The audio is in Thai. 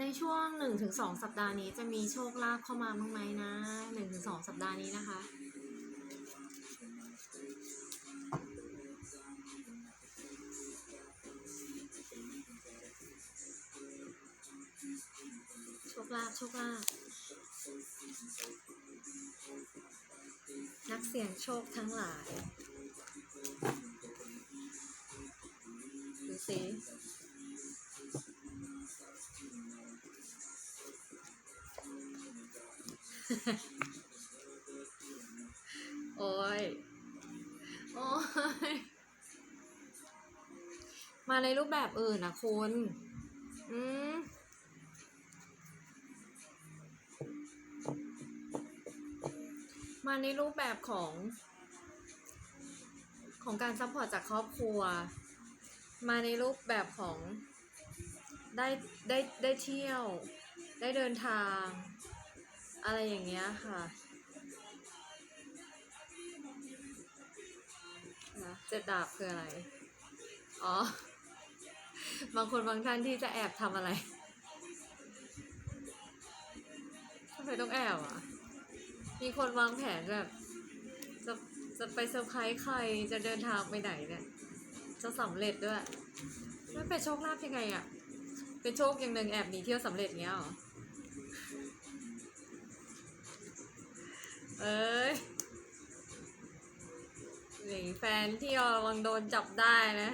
ในช่วงหนึ่งถึงสองสัปดาห์นี้จะมีโชคลาภเข้ามาบ้างไหมนะหนึ่งถึงสองสัปดาห์นี้นะคะ โชคลาภโชคลาภนักเสี่ยงโชคทั้งหลาย ดูสิ โอ้ย โอ้ย มาในรูปแบบอื่นนะคุณ อืมมาในรูปแบบของ ของการซัพพอร์ตจากครอบครัว มาในรูปแบบของได้ได้ได้เที่ยว ได้เดินทาง อะไรอย่างเงี้ยค่ะนะเจ็ดดาบคืออะไร อ๋อ บางคนบางท่านที่จะแอบทำอะไรทำไมต้องแอบอะ มีคนวางแผนแบบ จะจะไปเซอร์ไพรส์ใครจะเดินทางไปไหนเนี่ย จะสำเร็จด้วย ไม่เป็นโชคลาภยังไงอะ เป็นโชคอย่างหนึ่งแอบหนีเที่ยวสำเร็จเงี้ยหรอ เอ้ยหนีแฟนที่ระวังโดนจับได้นะ